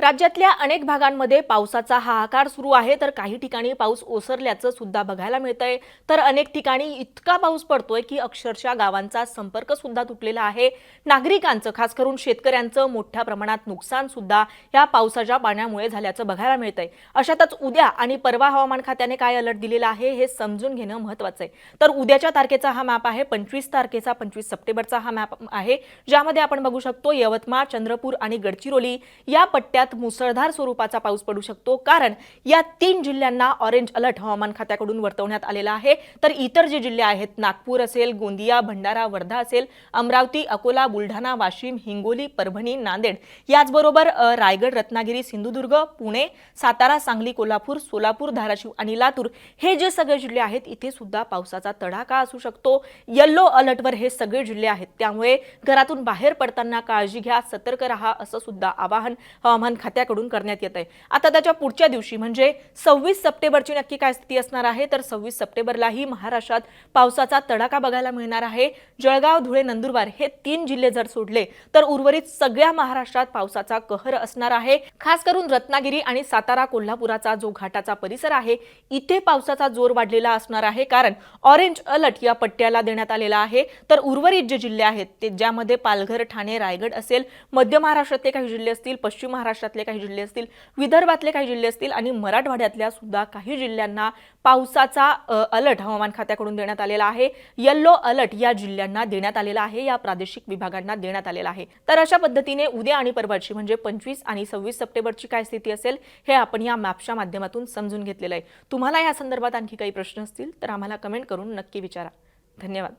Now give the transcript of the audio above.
राज्यातल्या अनेक भागांमध्ये पावसाचा हाहाकार सुरू आहे तर काही ठिकाणी पाऊस ओसरल्याचं सुद्धा बघायला मिळतंय. तर अनेक ठिकाणी इतका पाऊस पडतोय की अक्षरशः गावांचा संपर्क सुद्धा तुटलेला आहे. नागरिकांचं खास करून शेतकऱ्यांचं मोठ्या प्रमाणात नुकसान सुद्धा या पावसाच्या पाण्यामुळे झाल्याचं बघायला मिळतंय. अशातच उद्या आणि परवा हवामान खात्याने काय अलर्ट दिलेला आहे हे समजून घेणं महत्वाचं आहे. तर उद्याच्या तारखेचा हा मॅप आहे पंचवीस तारखेचा पंचवीस सप्टेंबरचा हा मॅप आहे ज्यामध्ये आपण बघू शकतो यवतमाळ चंद्रपूर आणि गडचिरोली या पट्ट्यात मुसळधार स्वरूपाचा पाऊस पडू शकतो. कारण या तीन जिल्ह्यांना ऑरेंज अलर्ट हवामान खात्याकडून वर्तवण्यात आलेला आहे. तर इतर जे जिल्हे आहेत नागपूर असेल गोंदिया भंडारा वर्धा असेल अमरावती अकोला बुलढाणा वाशिम हिंगोली परभणी नांदेड. याचबरोबर रायगड रत्नागिरी सिंधुदुर्ग पुणे सातारा सांगली कोल्हापूर सोलापूर धाराशिव आणि लातूर हे जे सगळे जिल्हे आहेत इथे सुद्धा पावसाचा तडाखा असू शकतो. येल्लो अलर्टवर हे सगळे जिल्हे आहेत. त्यामुळे घरातून बाहेर पडताना काळजी घ्या सतर्क राहा असं सुद्धा आवाहन हवामान खात्याकडून करण्यात येत आहे आता त्याच्या पुढच्या दिवशी म्हणजे सव्वीस सप्टेंबरची नक्की काय स्थिती असणार आहे तर सव्वीस सप्टेंबरलाही महाराष्ट्रात पावसाचा तडाखा बघायला मिळणार आहे. जळगाव धुळे नंदुरबार हे तीन जिल्हे जर सोडले तर उर्वरित सगळ्या महाराष्ट्रात पावसाचा कहर असणार आहे. खास करून रत्नागिरी आणि सातारा कोल्हापुराचा जो घाटाचा परिसर आहे इथे पावसाचा जोर वाढलेला असणार आहे. कारण ऑरेंज अलर्ट या पट्ट्याला देण्यात आलेला आहे. तर उर्वरित जे जिल्हे आहेत ते ज्यामध्ये पालघर ठाणे रायगड असेल मध्य महाराष्ट्रातले काही जिल्हे असतील पश्चिम महाराष्ट्रातले काही जिल्हे असतील विदर्भातले काही जिल्हे असतील आणि मराठवाड्यातल्या सुद्धा काही जिल्ह्यांना पावसाचा अलर्ट हवामान खात्याकडून देण्यात आलेला आहे. येल्लो अलर्ट या जिल्ह्यांना देण्यात आलेला आहे या प्रादेशिक विभागांना देण्यात आलेला आहे. तर अशा पद्धतीने उद्या आणि परवाची म्हणजे पंचवीस आणि सव्वीस सप्टेंबरची काय स्थिती असेल हे आपण या मॅपच्या माध्यमातून समजून घेतलेलं आहे. तुम्हाला या संदर्भात आणखी काही प्रश्न असतील तर आम्हाला कमेंट करून नक्की विचारा. धन्यवाद.